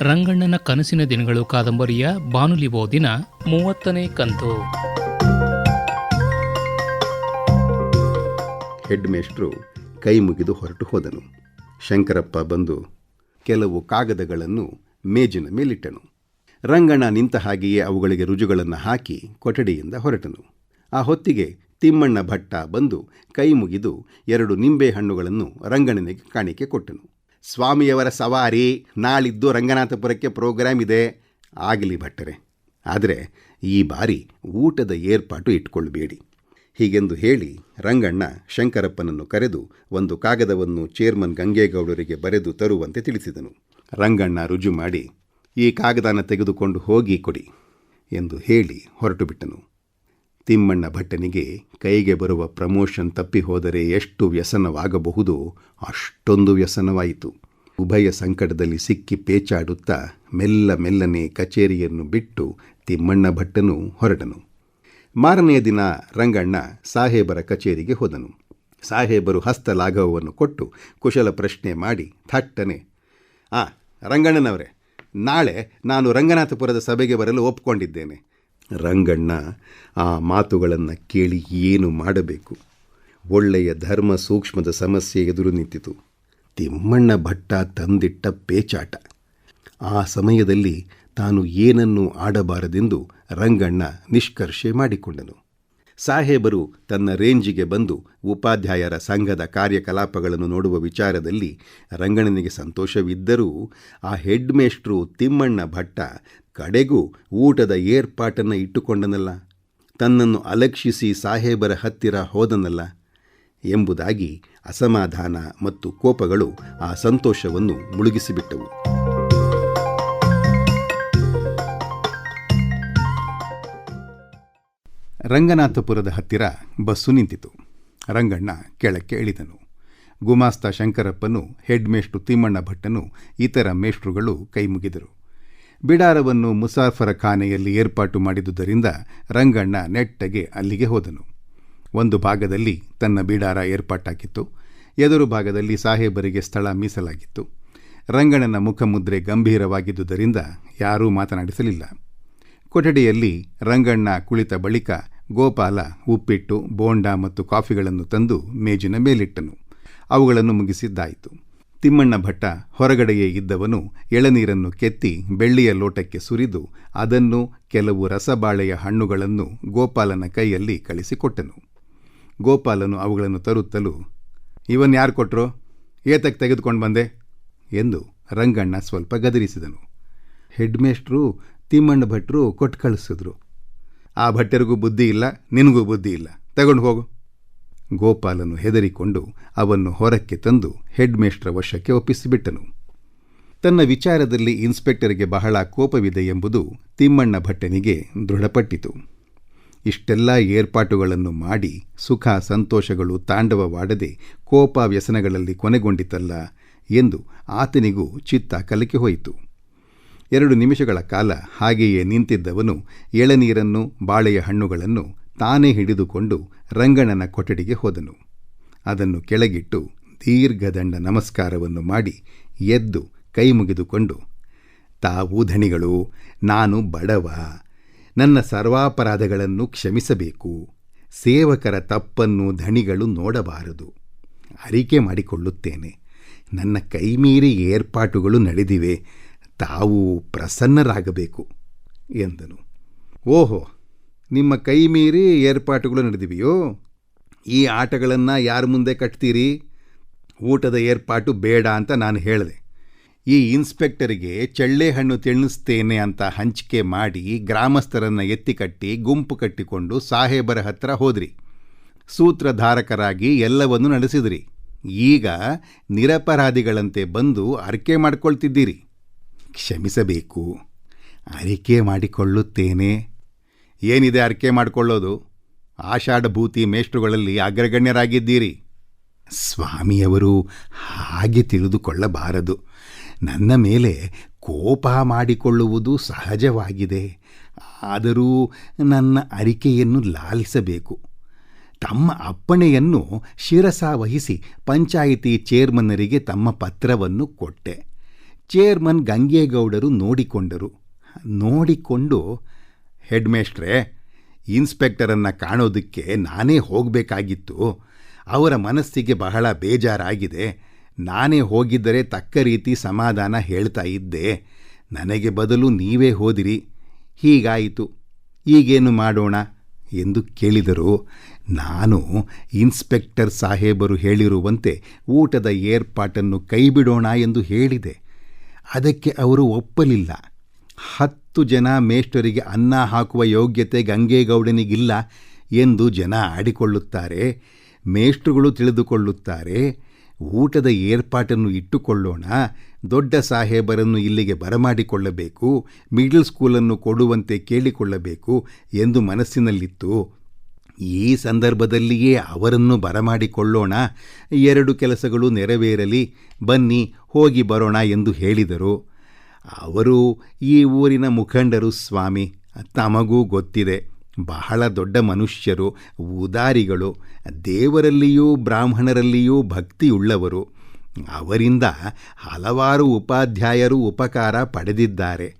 ರಂಗಣ್ಣನ ಕನಸಿನ ದಿನಗಳು ಕಾದಂಬರಿಯ ಬಾನುಲಿ ಓದಿನ ಮೂವತ್ತನೇ ಕಂತು. ಹೆಡ್ ಮೇಷ್ಟ್ರು ಕೈ ಮುಗಿದು ಹೊರಟು ಹೋದನು. ಶಂಕರಪ್ಪ ಬಂದು ಕೆಲವು ಕಾಗದಗಳನ್ನು ಮೇಜಿನ ಮೇಲಿಟ್ಟನು. ರಂಗಣ್ಣ ನಿಂತ ಹಾಗೆಯೇ ಅವುಗಳಿಗೆ ರುಜುಗಳನ್ನು ಹಾಕಿ ಕೊಠಡಿಯಿಂದ ಹೊರಟನು. ಆ ಹೊತ್ತಿಗೆ ತಿಮ್ಮಣ್ಣ ಭಟ್ಟ ಬಂದು ಕೈ ಮುಗಿದು ಎರಡು ನಿಂಬೆ ಹಣ್ಣುಗಳನ್ನು ರಂಗಣ್ಣನಿಗೆ ಕಾಣಿಕೆ ಕೊಟ್ಟನು. ಸ್ವಾಮಿಯವರ ಸವಾರಿ ನಾಳಿದ್ದು ರಂಗನಾಥಪುರಕ್ಕೆ ಪ್ರೋಗ್ರಾಮ್ ಇದೆ. ಆಗಲಿ ಭಟ್ಟರೆ. ಆದರೆ ಈ ಬಾರಿ ಊಟದ ಏರ್ಪಾಟು ಇಟ್ಕೊಳ್ಬೇಡಿ. ಹೀಗೆಂದು ಹೇಳಿ ರಂಗಣ್ಣ ಶಂಕರಪ್ಪನನ್ನು ಕರೆದು ಒಂದು ಕಾಗದವನ್ನು ಚೇರ್ಮನ್ ಗಂಗೇಗೌಡರಿಗೆ ಬರೆದು ತರುವಂತೆ ತಿಳಿಸಿದನು. ರಂಗಣ್ಣ ರುಜು ಮಾಡಿ, ಈ ಕಾಗದಾನ ತೆಗೆದುಕೊಂಡು ಹೋಗಿ ಕೊಡಿ ಎಂದು ಹೇಳಿ ಹೊರಟು ಬಿಟ್ಟನು ತಿಮ್ಮಣ್ಣ ಭಟ್ಟನಿಗೆ ಕೈಗೆ ಬರುವ ಪ್ರಮೋಷನ್ ತಪ್ಪಿ ಹೋದರೆ ಎಷ್ಟು ವ್ಯಸನವಾಗಬಹುದು? ಅಷ್ಟೊಂದು ವ್ಯಸನವಾಯಿತು. ಉಭಯ ಸಂಕಟದಲ್ಲಿ ಸಿಕ್ಕಿ ಪೇಚಾಡುತ್ತಾ ಮೆಲ್ಲ ಮೆಲ್ಲನೆ ಕಚೇರಿಯನ್ನು ಬಿಟ್ಟು ತಿಮ್ಮಣ್ಣ ಭಟ್ಟನು ಹೊರಟನು. ಮಾರನೆಯ ದಿನ ರಂಗಣ್ಣ ಸಾಹೇಬರ ಕಚೇರಿಗೆ ಹೋದನು. ಸಾಹೇಬರು ಹಸ್ತ ಲಾಘವವನ್ನು ಕೊಟ್ಟು ಕುಶಲ ಪ್ರಶ್ನೆ ಮಾಡಿ ಥಟ್ಟನೆ, ಆ, ರಂಗಣ್ಣನವರೇ, ನಾಳೆ ನಾನು ರಂಗನಾಥಪುರದ ಸಭೆಗೆ ಬರಲು ಒಪ್ಕೊಂಡಿದ್ದೇನೆ. ರಂಗಣ್ಣ ಆ ಮಾತುಗಳನ್ನು ಕೇಳಿ ಏನು ಮಾಡಬೇಕು? ಒಳ್ಳೆಯ ಧರ್ಮ ಸೂಕ್ಷ್ಮದ ಸಮಸ್ಯೆ ಎದುರು ನಿಂತಿತು. ತಿಮ್ಮಣ್ಣ ಭಟ್ಟ ತಂದಿಟ್ಟ ಪೇಚಾಟ. ಆ ಸಮಯದಲ್ಲಿ ತಾನು ಏನನ್ನೂ ಆಡಬಾರದೆಂದು ರಂಗಣ್ಣ ನಿಷ್ಕರ್ಷೆ ಮಾಡಿಕೊಂಡನು. ಸಾಹೇಬರು ತನ್ನ ರೇಂಜಿಗೆ ಬಂದು ಉಪಾಧ್ಯಾಯರ ಸಂಘದ ಕಾರ್ಯಕಲಾಪಗಳನ್ನು ನೋಡುವ ವಿಚಾರದಲ್ಲಿ ರಂಗಣ್ಣನಿಗೆ ಸಂತೋಷವಿದ್ದರೂ ಆ ಹೆಡ್ ಮೇಷ್ಟ್ರು ತಿಮ್ಮಣ್ಣ ಭಟ್ಟ ಕಡೆಗೂ ಊಟದ ಏರ್ಪಾಟನ್ನು ಇಟ್ಟುಕೊಂಡನಲ್ಲ, ತನ್ನನ್ನು ಅಲಕ್ಷಿಸಿ ಸಾಹೇಬರ ಹತ್ತಿರ ಹೋದನಲ್ಲ ಎಂಬುದಾಗಿ ಅಸಮಾಧಾನ ಮತ್ತು ಕೋಪಗಳು ಆ ಸಂತೋಷವನ್ನು ಮುಳುಗಿಸಿಬಿಟ್ಟವು. ರಂಗನಾಥಪುರದ ಹತ್ತಿರ ಬಸ್ಸು ನಿಂತಿತು. ರಂಗಣ್ಣ ಕೆಳಕ್ಕೆ ಇಳಿದನು. ಗುಮಾಸ್ತ ಶಂಕರಪ್ಪನು, ಹೆಡ್ ಮೇಷ್ಟ್ರು ತಿಮ್ಮಣ್ಣ ಭಟ್ಟನು ಇತರ ಮೇಷ್ಟ್ರುಗಳು ಕೈ ಮುಗಿದರು ಬಿಡಾರವನ್ನು ಮುಸಾಫರ ಖಾನೆಯಲ್ಲಿ ಏರ್ಪಾಟು ಮಾಡಿದುದರಿಂದ ರಂಗಣ್ಣ ನೆಟ್ಟಗೆ ಅಲ್ಲಿಗೆ ಹೋದನು. ಒಂದು ಭಾಗದಲ್ಲಿ ತನ್ನ ಬಿಡಾರ ಏರ್ಪಾಟಾಗಿತ್ತು, ಎದುರು ಭಾಗದಲ್ಲಿ ಸಾಹೇಬರಿಗೆ ಸ್ಥಳ ಮೀಸಲಾಗಿತ್ತು. ರಂಗಣ್ಣನ ಮುಖಮುದ್ರೆ ಗಂಭೀರವಾಗಿದ್ದುದರಿಂದ ಯಾರೂ ಮಾತನಾಡಿಸಲಿಲ್ಲ. ಕೊಠಡಿಯಲ್ಲಿ ರಂಗಣ್ಣ ಕುಳಿತ ಬಳಿಕ ಗೋಪಾಲ ಉಪ್ಪಿಟ್ಟು, ಬೋಂಡ ಮತ್ತು ಕಾಫಿಗಳನ್ನು ತಂದು ಮೇಜಿನ ಮೇಲಿಟ್ಟನು. ಅವುಗಳನ್ನು ಮುಗಿಸಿದ್ದಾಯಿತು. ತಿಮ್ಮಣ್ಣ ಭಟ್ಟ ಹೊರಗಡೆಯೇ ಇದ್ದವನು ಎಳನೀರನ್ನು ಕೆತ್ತಿ ಬೆಳ್ಳಿಯ ಲೋಟಕ್ಕೆ ಸುರಿದು ಅದನ್ನು ಕೆಲವು ರಸಬಾಳೆಯ ಹಣ್ಣುಗಳನ್ನು ಗೋಪಾಲನ ಕೈಯಲ್ಲಿ ಕಳಿಸಿಕೊಟ್ಟನು. ಗೋಪಾಲನು ಅವುಗಳನ್ನು ತರುತ್ತಲೂ, ಇವನ್ ಯಾರು ಕೊಟ್ರೋ? ಏತಕ್ಕೆ ತೆಗೆದುಕೊಂಡು ಬಂದೆ? ಎಂದು ರಂಗಣ್ಣ ಸ್ವಲ್ಪ ಗದರಿಸಿದನು. ಹೆಡ್ಮೇಸ್ಟ್ರು ತಿಮ್ಮಣ್ಣ ಭಟ್ರು ಕೊಟ್ಟು ಕಳಿಸಿದ್ರು. ಆ ಭಟ್ಟರಿಗೂ ಬುದ್ಧಿ ಇಲ್ಲ, ನಿನಗೂ ಬುದ್ಧಿ ಇಲ್ಲ. ತಗೊಂಡು ಹೋಗು. ಗೋಪಾಲನು ಹೆದರಿಕೊಂಡು ಅವನ್ನು ಹೊರಕ್ಕೆ ತಂದು ಹೆಡ್ ಮೇಷ್ಟ್ರ ವಶಕ್ಕೆ ಒಪ್ಪಿಸಿಬಿಟ್ಟನು. ತನ್ನ ವಿಚಾರದಲ್ಲಿ ಇನ್ಸ್ಪೆಕ್ಟರ್ಗೆ ಬಹಳ ಕೋಪವಿದೆ ಎಂಬುದು ತಿಮ್ಮಣ್ಣ ಭಟ್ಟನಿಗೆ ದೃಢಪಟ್ಟಿತು. ಇಷ್ಟೆಲ್ಲ ಏರ್ಪಾಟುಗಳನ್ನು ಮಾಡಿ ಸುಖ ಸಂತೋಷಗಳು ತಾಂಡವವಾಡದೆ ಕೋಪ ವ್ಯಸನಗಳಲ್ಲಿ ಕೊನೆಗೊಂಡಿತಲ್ಲ ಎಂದು ಆತನಿಗೂ ಚಿತ್ತ ಕಲಕಿ ಹೋಯಿತು. ಎರಡು ನಿಮಿಷಗಳ ಕಾಲ ಹಾಗೆಯೇ ನಿಂತಿದ್ದವನು ಎಳನೀರನ್ನು, ಬಾಳೆಯ ಹಣ್ಣುಗಳನ್ನು ತಾನೇ ಹಿಡಿದುಕೊಂಡು ರಂಗಣ್ಣನ ಕೊಠಡಿಗೆ ಹೋದನು. ಅದನ್ನು ಕೆಳಗಿಟ್ಟು ದೀರ್ಘದಂಡ ನಮಸ್ಕಾರವನ್ನು ಮಾಡಿ ಎದ್ದು ಕೈ ಮುಗಿದುಕೊಂಡು, ತಾವು ಧಣಿಗಳು, ನಾನು ಬಡವ. ನನ್ನ ಸರ್ವಾಪರಾಧಗಳನ್ನು ಕ್ಷಮಿಸಬೇಕು. ಸೇವಕರ ತಪ್ಪನ್ನು ಧಣಿಗಳು ನೋಡಬಾರದು. ಅರಿಕೆ ಮಾಡಿಕೊಳ್ಳುತ್ತೇನೆ. ನನ್ನ ಕೈಮೀರಿ ಏರ್ಪಾಟುಗಳು ನಡೆದಿವೆ. ತಾವು ಪ್ರಸನ್ನರಾಗಬೇಕು. ಎಂದನು. ಓಹೋ! ನಿಮ್ಮ ಕೈ ಮೀರಿ ಏರ್ಪಾಟುಗಳು ನಡೆದಿವೆಯೋ, ಈ ಆಟಗಳನ್ನು ಯಾರ ಮುಂದೆ ಕಟ್ತೀರಿ? ಊಟದ ಏರ್ಪಾಟು ಬೇಡ ಅಂತ ನಾನು ಹೇಳಿದೆ. ಈ ಇನ್ಸ್ಪೆಕ್ಟರಿಗೆ ಚಳ್ಳೆ ಹಣ್ಣು ತಿನ್ನಿಸ್ತೇನೆ ಅಂತ ಹಂಚಿಕೆ ಮಾಡಿ ಗ್ರಾಮಸ್ಥರನ್ನು ಎತ್ತಿ ಕಟ್ಟಿ ಗುಂಪು ಕಟ್ಟಿಕೊಂಡು ಸಾಹೇಬರ ಹತ್ರ ಹೋದ್ರಿ. ಸೂತ್ರಧಾರಕರಾಗಿ ಎಲ್ಲವನ್ನೂ ನಡೆಸಿದ್ರಿ. ಈಗ ನಿರಪರಾಧಿಗಳಂತೆ ಬಂದು ಅರಿಕೆ ಮಾಡಿಕೊಳ್ತಿದ್ದೀರಿ. ಕ್ಷಮಿಸಬೇಕು. ಅರಿಕೆ ಮಾಡಿಕೊಳ್ಳುತ್ತೇನೆ. ಏನಿದೆ ಅರಿಕೆ ಮಾಡಿಕೊಳ್ಳೋದು? ಆಷಾಢಭೂತಿ ಮೇಷ್ಟ್ರುಗಳಲ್ಲಿ ಅಗ್ರಗಣ್ಯರಾಗಿದ್ದೀರಿ. ಸ್ವಾಮಿಯವರು ಹಾಗೆ ತಿಳಿದುಕೊಳ್ಳಬಾರದು. ನನ್ನ ಮೇಲೆ ಕೋಪ ಮಾಡಿಕೊಳ್ಳುವುದು ಸಹಜವಾಗಿದೆ. ಆದರೂ ನನ್ನ ಅರಿಕೆಯನ್ನು ಲಾಲಿಸಬೇಕು. ತಮ್ಮ ಅಪ್ಪಣೆಯನ್ನು ಶಿರಸ ವಹಿಸಿ ಪಂಚಾಯಿತಿ ಚೇರ್ಮನ್ನರಿಗೆ ತಮ್ಮ ಪತ್ರವನ್ನು ಕೊಟ್ಟೆ. ಚೇರ್ಮನ್ ಗಂಗೇಗೌಡರು ನೋಡಿಕೊಂಡರು. ನೋಡಿಕೊಂಡು ಹೆಡ್ಮೇಸ್ಟ್ರೇ ಇನ್ಸ್ಪೆಕ್ಟರನ್ನು ಕಾಣೋದಕ್ಕೆ ನಾನೇ ಹೋಗಬೇಕಾಗಿತ್ತು. ಅವರ ಮನಸ್ಸಿಗೆ ಬಹಳ ಬೇಜಾರಾಗಿದೆ. ನಾನೇ ಹೋಗಿದ್ದರೆ ತಕ್ಕ ರೀತಿ ಸಮಾಧಾನ ಹೇಳ್ತಾ ಇದ್ದೆ. ನನಗೆ ಬದಲು ನೀವೇ ಹೋದಿರಿ. ಹೀಗಾಯಿತು. ಈಗೇನು ಮಾಡೋಣ? ಎಂದು ಕೇಳಿದರು. ನಾನು ಇನ್ಸ್ಪೆಕ್ಟರ್ ಸಾಹೇಬರು ಹೇಳಿರುವಂತೆ ಊಟದ ಏರ್ಪಾಟನ್ನು ಕೈಬಿಡೋಣ ಎಂದು ಹೇಳಿದೆ. ಅದಕ್ಕೆ ಅವರು ಒಪ್ಪಲಿಲ್ಲ. ಹತ್ತು ಜನ ಮೇಷ್ಟರಿಗೆ ಅನ್ನ ಹಾಕುವ ಯೋಗ್ಯತೆ ಗಂಗೇಗೌಡನಿಗಿಲ್ಲ ಎಂದು ಜನ ಆಡಿಕೊಳ್ಳುತ್ತಾರೆ, ಮೇಷ್ಟ್ರುಗಳು ತಿಳಿದುಕೊಳ್ಳುತ್ತಾರೆ, ಊಟದ ಏರ್ಪಾಟನ್ನು ಇಟ್ಟುಕೊಳ್ಳೋಣ, ದೊಡ್ಡ ಸಾಹೇಬರನ್ನು ಇಲ್ಲಿಗೆ ಬರಮಾಡಿಕೊಳ್ಳಬೇಕು, ಮಿಡ್ಲ್ ಸ್ಕೂಲನ್ನು ಕೊಡುವಂತೆ ಕೇಳಿಕೊಳ್ಳಬೇಕು ಎಂದು ಮನಸ್ಸಿನಲ್ಲಿತ್ತು. ಈ ಸಂದರ್ಭದಲ್ಲಿಯೇ ಅವರನ್ನು ಬರಮಾಡಿಕೊಳ್ಳೋಣ, ಎರಡು ಕೆಲಸಗಳು ನೆರವೇರಲಿ, ಬನ್ನಿ, ಹೋಗಿ ಬರೋಣ ಎಂದು ಹೇಳಿದರು. ಅವರು ಈ ಊರಿನ ಮುಖಂಡರು ಸ್ವಾಮಿ, ತಮಗೂ ಗೊತ್ತಿದೆ. ಬಹಳ ದೊಡ್ಡ ಮನುಷ್ಯರು, ಉದಾರಿಗಳು, ದೇವರಲ್ಲಿಯೂ ಬ್ರಾಹ್ಮಣರಲ್ಲಿಯೂ ಭಕ್ತಿಯುಳ್ಳವರು. ಅವರಿಂದ ಹಲವಾರು ಉಪಾಧ್ಯಾಯರು ಉಪಕಾರ ಪಡೆದಿದ್ದಾರೆ.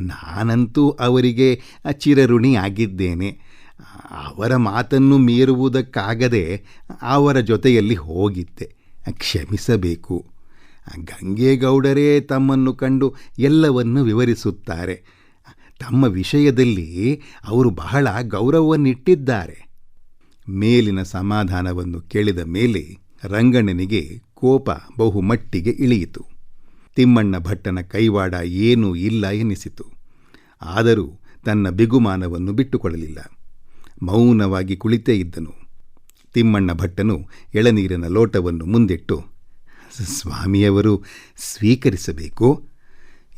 ನಾನಂತೂ ಅವರಿಗೆ ಚಿರಋಣಿಯಾಗಿದ್ದೇನೆ. ಅವರ ಮಾತನ್ನು ಮೀರುವುದಕ್ಕಾಗದೆ ಅವರ ಜೊತೆಯಲ್ಲಿ ಹೋಗಿದ್ದೆ. ಕ್ಷಮಿಸಬೇಕು. ಗಂಗೇಗೌಡರೇ ತಮ್ಮನ್ನು ಕಂಡು ಎಲ್ಲವನ್ನು ವಿವರಿಸುತ್ತಾರೆ. ತಮ್ಮ ವಿಷಯದಲ್ಲಿ ಅವರು ಬಹಳ ಗೌರವವನ್ನಿಟ್ಟಿದ್ದಾರೆ ಮೇಲಿನ ಸಮಾಧಾನವನ್ನು ಕೇಳಿದ ಮೇಲೆ ರಂಗಣ್ಣನಿಗೆ ಕೋಪ ಬಹುಮಟ್ಟಿಗೆ ಇಳಿಯಿತು. ತಿಮ್ಮಣ್ಣ ಭಟ್ಟನ ಕೈವಾಡ ಏನೂ ಇಲ್ಲ ಎನಿಸಿತು. ಆದರೂ ತನ್ನ ಬಿಗುಮಾನವನ್ನು ಬಿಟ್ಟುಕೊಳ್ಳಲಿಲ್ಲ. ಮೌನವಾಗಿ ಕುಳಿತೇ ಇದ್ದನು. ತಿಮ್ಮಣ್ಣ ಭಟ್ಟನು ಎಳನೀರಿನ ಲೋಟವನ್ನು ಮುಂದಿಟ್ಟು ಸ್ವಾಮಿಯವರು ಸ್ವೀಕರಿಸಬೇಕು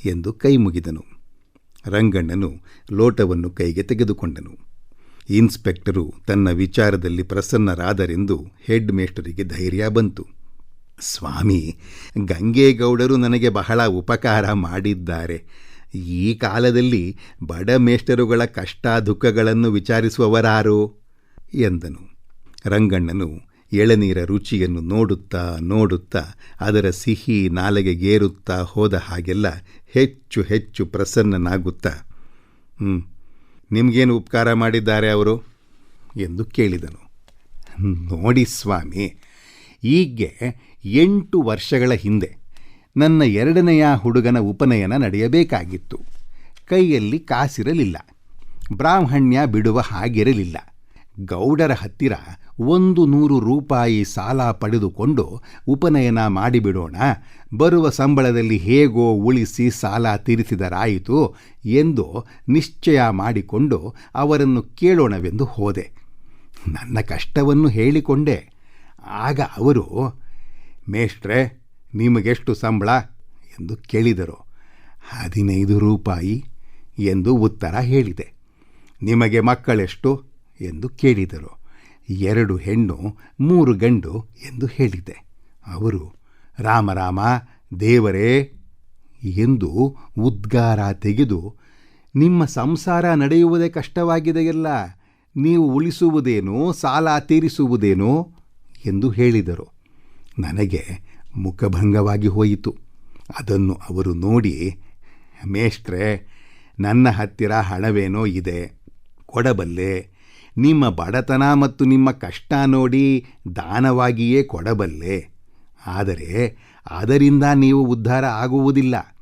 ಎಂದು ಕೈ ಮುಗಿದನು. ರಂಗಣ್ಣನು ಲೋಟವನ್ನು ಕೈಗೆ ತೆಗೆದುಕೊಂಡನು. ಇನ್ಸ್ಪೆಕ್ಟರು ತನ್ನ ವಿಚಾರದಲ್ಲಿ ಪ್ರಸನ್ನರಾದರೆಂದು ಹೆಡ್ ಮೇಸ್ಟರಿಗೆ ಧೈರ್ಯ ಬಂತು. ಸ್ವಾಮಿ, ಗಂಗೇಗೌಡರು ನನಗೆ ಬಹಳ ಉಪಕಾರ ಮಾಡಿದ್ದಾರೆ. ಈ ಕಾಲದಲ್ಲಿ ಬಡ ಮೇಷ್ಟರುಗಳ ಕಷ್ಟ ದುಃಖಗಳನ್ನು ವಿಚಾರಿಸುವವರಾರು? ಎಂದನು. ರಂಗಣ್ಣನು ಎಳನೀರ ರುಚಿಯನ್ನು ನೋಡುತ್ತಾ ನೋಡುತ್ತಾ ಅದರ ಸಿಹಿ ನಾಲೆಗೆಗೇರುತ್ತಾ ಹೋದ ಹಾಗೆಲ್ಲ ಹೆಚ್ಚು ಹೆಚ್ಚು ಪ್ರಸನ್ನನಾಗುತ್ತಾ ಹ್ಞೂ ನಿಮಗೇನು ಉಪಕಾರ ಮಾಡಿದ್ದಾರೆ ಅವರು? ಎಂದು ಕೇಳಿದನು. ನೋಡಿ ಸ್ವಾಮಿ ಈಗ್ಗೆ ಎಂಟು ವರ್ಷಗಳ ಹಿಂದೆ ನನ್ನ ಎರಡನೆಯ ಹುಡುಗನ ಉಪನಯನ ನಡೆಯಬೇಕಾಗಿತ್ತು. ಕೈಯಲ್ಲಿ ಕಾಸಿರಲಿಲ್ಲ, ಬ್ರಾಹ್ಮಣ್ಯ ಬಿಡುವ ಹಾಗಿರಲಿಲ್ಲ. ಗೌಡರ ಹತ್ತಿರ ಒಂದು ನೂರು ರೂಪಾಯಿ ಸಾಲ ಪಡೆದುಕೊಂಡು ಉಪನಯನ ಮಾಡಿಬಿಡೋಣ. ಬರುವ ಸಂಬಳದಲ್ಲಿ ಹೇಗೋ ಉಳಿಸಿ ಸಾಲ ತೀರಿಸಿದರಾಯಿತು ಎಂದು ನಿಶ್ಚಯ ಮಾಡಿಕೊಂಡು ಅವರನ್ನು ಕೇಳೋಣವೆಂದು ಹೋದೆ. ನನ್ನ ಕಷ್ಟವನ್ನು ಹೇಳಿಕೊಂಡೆ. ಆಗ ಅವರು, ಮೇಷ್ಟ್ರೆ, ನಿಮಗೆಷ್ಟು ಸಂಬಳ? ಎಂದು ಕೇಳಿದರು. ಹದಿನೈದು ರೂಪಾಯಿ, ಎಂದು ಉತ್ತರ ಹೇಳಿದೆ. ನಿಮಗೆ ಮಕ್ಕಳೆಷ್ಟು? ಎಂದು ಕೇಳಿದರು. ಎರಡು ಹೆಣ್ಣು, ಮೂರು ಗಂಡು ಎಂದು ಹೇಳಿದೆ. ಅವರು ರಾಮರಾಮ ದೇವರೇ, ಎಂದು ಉದ್ಗಾರ ತೆಗೆದು, ನಿಮ್ಮ ಸಂಸಾರ ನಡೆಯುವುದೇ ಕಷ್ಟವಾಗಿದೆಯಲ್ಲ ನೀವು ಉಳಿಸುವುದೇನೋ, ಸಾಲ ತೀರಿಸುವುದೇನೋ? ಎಂದು ಹೇಳಿದರು. ನನಗೆ ಮುಖಭಂಗವಾಗಿ ಹೋಯಿತು. ಅದನ್ನು ಅವರು ನೋಡಿ, ಮೇಷ್ಟ್ರೆ, ನನ್ನ ಹತ್ತಿರ ಹಣವೇನೋ ಇದೆ, ಕೊಡಬಲ್ಲೆ ನಿಮ್ಮ ಬಡತನ ಮತ್ತು ನಿಮ್ಮ ಕಷ್ಟ ನೋಡಿ ದಾನವಾಗಿಯೇ ಕೊಡಬಲ್ಲೆ. ಆದರೆ ಅದರಿಂದ ನೀವು ಉದ್ಧಾರ ಆಗುವುದಿಲ್ಲ.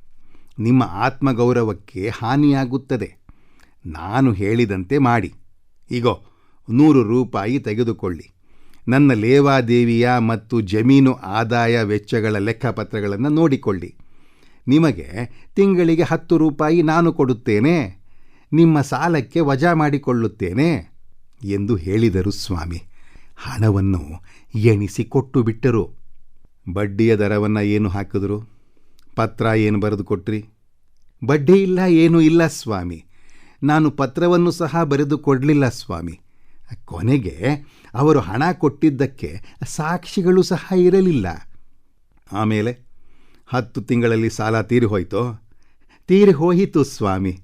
ನಿಮ್ಮ ಆತ್ಮಗೌರವಕ್ಕೆ ಹಾನಿಯಾಗುತ್ತದೆ. ನಾನು ಹೇಳಿದಂತೆ ಮಾಡಿ. ಈಗೋ ನೂರು ರೂಪಾಯಿ ತೆಗೆದುಕೊಳ್ಳಿ. ನನ್ನ ಲೇವಾದೇವಿಯ ಮತ್ತು ಜಮೀನು ಆದಾಯ ವೆಚ್ಚಗಳ ಲೆಕ್ಕಪತ್ರಗಳನ್ನು ನೋಡಿಕೊಳ್ಳಿ. ನಿಮಗೆ ತಿಂಗಳಿಗೆ ಹತ್ತು ರೂಪಾಯಿ ನಾನು ಕೊಡುತ್ತೇನೆ. ನಿಮ್ಮ ಸಾಲಕ್ಕೆ ವಜಾ ಮಾಡಿಕೊಳ್ಳುತ್ತೇನೆ. ಎಂದು ಹೇಳಿದರು ಸ್ವಾಮಿ. ಹಣವನ್ನು ಎಣಿಸಿ ಕೊಟ್ಟು ಬಿಟ್ಟರು. ಬಡ್ಡಿಯ ದರವನ್ನು ಏನು ಹಾಕಿದ್ರು? ಪತ್ರ ಏನು ಬರೆದು ಕೊಟ್ರಿ? ಬಡ್ಡಿ ಇಲ್ಲ, ಏನೂ ಇಲ್ಲ ಸ್ವಾಮಿ. ನಾನು ಪತ್ರವನ್ನು ಸಹ ಬರೆದು ಕೊಡಲಿಲ್ಲ ಸ್ವಾಮಿ. ಕೊನೆಗೆ ಅವರು ಹಣ ಕೊಟ್ಟಿದ್ದಕ್ಕೆ ಸಾಕ್ಷಿಗಳು ಸಹ ಇರಲಿಲ್ಲ. ಆಮೇಲೆ ಹತ್ತು ತಿಂಗಳಲ್ಲಿ ಸಾಲ ತೀರಿ ಹೋಯ್ತೋ? ತೀರಿ ಹೋಯಿತು ಸ್ವಾಮಿ.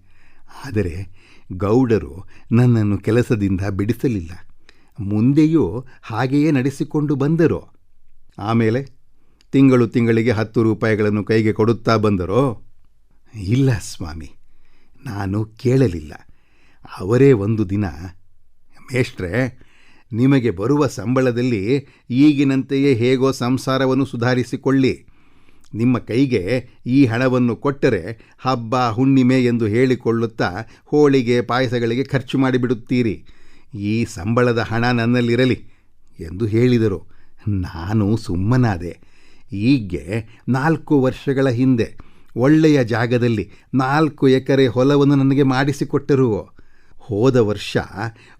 ಆದರೆ ಗೌಡರು ನನ್ನನ್ನು ಕೆಲಸದಿಂದ ಬಿಡಿಸಲಿಲ್ಲ. ಮುಂದೆಯೂ ಹಾಗೆಯೇ ನಡೆಸಿಕೊಂಡು ಬಂದರು. ಆಮೇಲೆ ತಿಂಗಳು ತಿಂಗಳಿಗೆ ಹತ್ತು ರೂಪಾಯಿಗಳನ್ನು ಕೈಗೆ ಕೊಡುತ್ತಾ ಬಂದರೋ? ಇಲ್ಲ ಸ್ವಾಮಿ, ನಾನು ಕೇಳಲಿಲ್ಲ. ಅವರೇ ಒಂದು ದಿನ, ಮೇಷ್ಟ್ರೆ, ನಿಮಗೆ ಬರುವ ಸಂಬಳದಲ್ಲಿ ಈಗಿನಂತೆಯೇ ಹೇಗೋ ಸಂಸಾರವನ್ನು ಸುಧಾರಿಸಿಕೊಳ್ಳಿ. ನಿಮ್ಮ ಕೈಗೆ ಈ ಹಣವನ್ನು ಕೊಟ್ಟರೆ ಹಬ್ಬ, ಹುಣ್ಣಿಮೆ ಎಂದು ಹೇಳಿಕೊಳ್ಳುತ್ತಾ ಹೋಳಿಗೆ, ಪಾಯಸಗಳಿಗೆ ಖರ್ಚು ಮಾಡಿಬಿಡುತ್ತೀರಿ. ಈ ಸಂಬಳದ ಹಣ ನನ್ನಲ್ಲಿರಲಿ ಎಂದು ಹೇಳಿದರು. ನಾನು ಸುಮ್ಮನಾದೆ. ಈಗ್ಗೆ ನಾಲ್ಕು ವರ್ಷಗಳ ಹಿಂದೆ ಒಳ್ಳೆಯ ಜಾಗದಲ್ಲಿ ನಾಲ್ಕು ಎಕರೆ ಹೊಲವನ್ನು ನನಗೆ ಮಾಡಿಸಿಕೊಟ್ಟರು. ಹೋದ ವರ್ಷ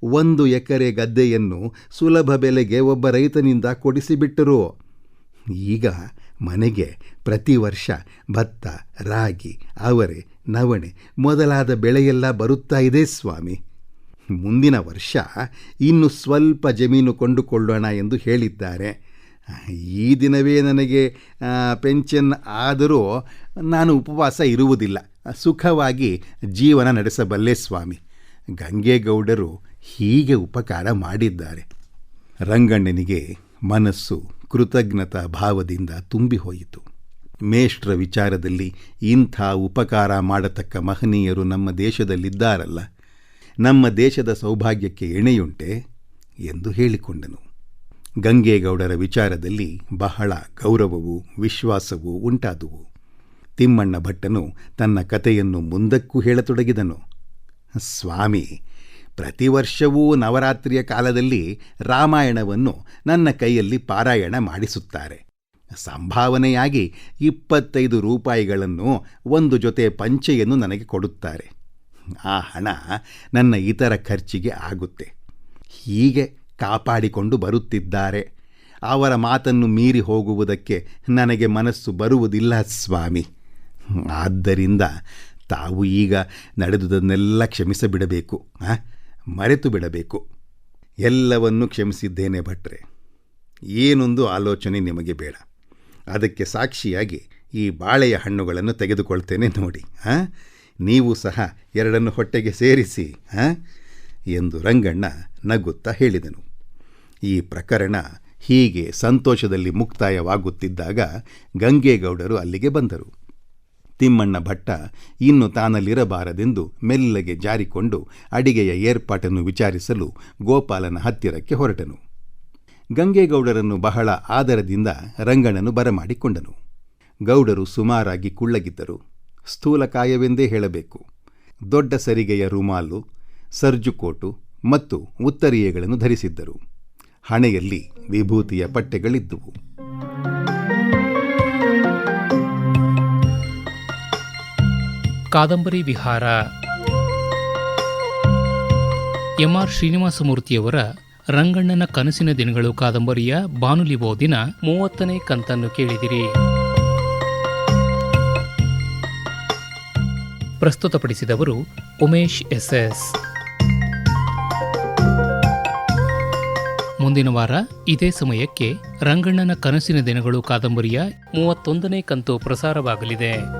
ಒಂದು ಎಕರೆ ಗದ್ದೆಯನ್ನು ಸುಲಭ ಬೆಲೆಗೆ ಒಬ್ಬ ರೈತನಿಂದ ಕೊಡಿಸಿಬಿಟ್ಟರು. ಈಗ ಮನೆಗೆ ಪ್ರತಿ ವರ್ಷ ಭತ್ತ, ರಾಗಿ, ಅವರೆ, ನವಣೆ ಮೊದಲಾದ ಬೆಳೆಯೆಲ್ಲ ಬರುತ್ತಾ ಇದೆ ಸ್ವಾಮಿ. ಮುಂದಿನ ವರ್ಷ ಇನ್ನು ಸ್ವಲ್ಪ ಜಮೀನು ಕೊಂಡುಕೊಳ್ಳೋಣ ಎಂದು ಹೇಳಿದ್ದಾರೆ. ಈ ದಿನವೇ ನನಗೆ ಪೆನ್ಷನ್ ಆದರೂ ನಾನು ಉಪವಾಸ ಇರುವುದಿಲ್ಲ. ಸುಖವಾಗಿ ಜೀವನ ನಡೆಸಬಲ್ಲೆ ಸ್ವಾಮಿ. ಗಂಗೆಗೌಡರು ಹೀಗೆ ಉಪಕಾರ ಮಾಡಿದ್ದಾರೆ. ರಂಗಣ್ಣನಿಗೆ ಮನಸ್ಸು ಕೃತಜ್ಞತಾ ಭಾವದಿಂದ ತುಂಬಿಹೋಯಿತು. ಮೇಷ್ಟ್ರ ವಿಚಾರದಲ್ಲಿ ಇಂಥ ಉಪಕಾರ ಮಾಡತಕ್ಕ ಮಹನೀಯರು ನಮ್ಮ ದೇಶದಲ್ಲಿದ್ದಾರಲ್ಲ. ನಮ್ಮ ದೇಶದ ಸೌಭಾಗ್ಯಕ್ಕೆ ಎಣೆಯುಂಟೆ ಎಂದು ಹೇಳಿಕೊಂಡನು. ಗಂಗೇಗೌಡರ ವಿಚಾರದಲ್ಲಿ ಬಹಳ ಗೌರವವು ವಿಶ್ವಾಸವೂ ಉಂಟಾದುವು. ತಿಮ್ಮಣ್ಣ ಭಟ್ಟನು ತನ್ನ ಕತೆಯನ್ನು ಮುಂದಕ್ಕೂ ಹೇಳತೊಡಗಿದನು. ಸ್ವಾಮಿ ಪ್ರತಿ ವರ್ಷವೂ ನವರಾತ್ರಿಯ ಕಾಲದಲ್ಲಿ ರಾಮಾಯಣವನ್ನು ನನ್ನ ಕೈಯಲ್ಲಿ ಪಾರಾಯಣ ಮಾಡಿಸುತ್ತಾರೆ. ಸಂಭಾವನೆಯಾಗಿ ಇಪ್ಪತ್ತೈದು ರೂಪಾಯಿಗಳನ್ನು ಒಂದು ಜೊತೆ ಪಂಚೆಯನ್ನು ನನಗೆ ಕೊಡುತ್ತಾರೆ. ಆ ಹಣ ನನ್ನ ಇತರ ಖರ್ಚಿಗೆ ಆಗುತ್ತೆ. ಹೀಗೆ ಕಾಪಾಡಿಕೊಂಡು ಬರುತ್ತಿದ್ದಾರೆ. ಅವರ ಮಾತನ್ನು ಮೀರಿ ಹೋಗುವುದಕ್ಕೆ ನನಗೆ ಮನಸ್ಸು ಬರುವುದಿಲ್ಲ ಸ್ವಾಮಿ. ಆದ್ದರಿಂದ ತಾವು ಈಗ ನಡೆದುದನ್ನೆಲ್ಲ ಕ್ಷಮಿಸಬಿಡಬೇಕು, ಆ? ಮರೆತು ಬಿಡಬೇಕು ಎಲ್ಲವನ್ನೂ ಕ್ಷಮಿಸಿದ್ದೇನೆ ಭಟ್ರೆ. ಏನೊಂದು ಆಲೋಚನೆ ನಿಮಗೆ ಬೇಡ. ಅದಕ್ಕೆ ಸಾಕ್ಷಿಯಾಗಿ ಈ ಬಾಳೆಯ ಹಣ್ಣುಗಳನ್ನು ತೆಗೆದುಕೊಳ್ತೇನೆ ನೋಡಿ, ಹಾಂ? ನೀವು ಸಹ ಎರಡನ್ನು ಹೊಟ್ಟೆಗೆ ಸೇರಿಸಿ, ಹಾಂ? ಎಂದು ರಂಗಣ್ಣ ನಗುತ್ತಾ ಹೇಳಿದನು. ಈ ಪ್ರಕರಣ ಹೀಗೆ ಸಂತೋಷದಲ್ಲಿ ಮುಕ್ತಾಯವಾಗುತ್ತಿದ್ದಾಗ ಗಂಗೇಗೌಡರು ಅಲ್ಲಿಗೆ ಬಂದರು. ತಿಮ್ಮಣ್ಣ ಭಟ್ಟ ಇನ್ನು ತಾನಲ್ಲಿರಬಾರದೆಂದು ಮೆಲ್ಲಗೆ ಜಾರಿಕೊಂಡು ಅಡಿಗೆಯ ಏರ್ಪಾಟನ್ನು ವಿಚಾರಿಸಲು ಗೋಪಾಲನ ಹತ್ತಿರಕ್ಕೆ ಹೊರಟನು. ಗಂಗೇಗೌಡರನ್ನು ಬಹಳ ಆದರದಿಂದ ರಂಗಣನು ಬರಮಾಡಿಕೊಂಡನು. ಗೌಡರು ಸುಮಾರಾಗಿ ಕುಳ್ಳಗಿದ್ದರು. ಸ್ಥೂಲಕಾಯವೆಂದೇ ಹೇಳಬೇಕು. ದೊಡ್ಡ ಸರಿಗೆಯ ರುಮಾಲು, ಸರ್ಜುಕೋಟು ಮತ್ತು ಉತ್ತರೀಯಗಳನ್ನು ಧರಿಸಿದ್ದರು. ಹಣೆಯಲ್ಲಿ ವಿಭೂತಿಯ ಪಟ್ಟೆಗಳಿದ್ದುವು ಕಾದಂಬರಿ ವಿಹಾರ. ಎಂ ಆರ್ ಶ್ರೀನಿವಾಸಮೂರ್ತಿಯವರ ರಂಗಣ್ಣನ ಕನಸಿನ ದಿನಗಳು ಕಾದಂಬರಿಯ ಬಾನುಲಿ ಓದಿನ ಮೂವತ್ತನೇ ಕಂತನ್ನು ಕೇಳಿದಿರಿ. ಪ್ರಸ್ತುತಪಡಿಸಿದವರು ಉಮೇಶ್ ಎಸ್ಎಸ್. ಎಸ್ ಮುಂದಿನ ವಾರ ಇದೇ ಸಮಯಕ್ಕೆ ರಂಗಣ್ಣನ ಕನಸಿನ ದಿನಗಳು ಕಾದಂಬರಿಯ ಮೂವತ್ತೊಂದನೇ ಕಂತು ಪ್ರಸಾರವಾಗಲಿದೆ.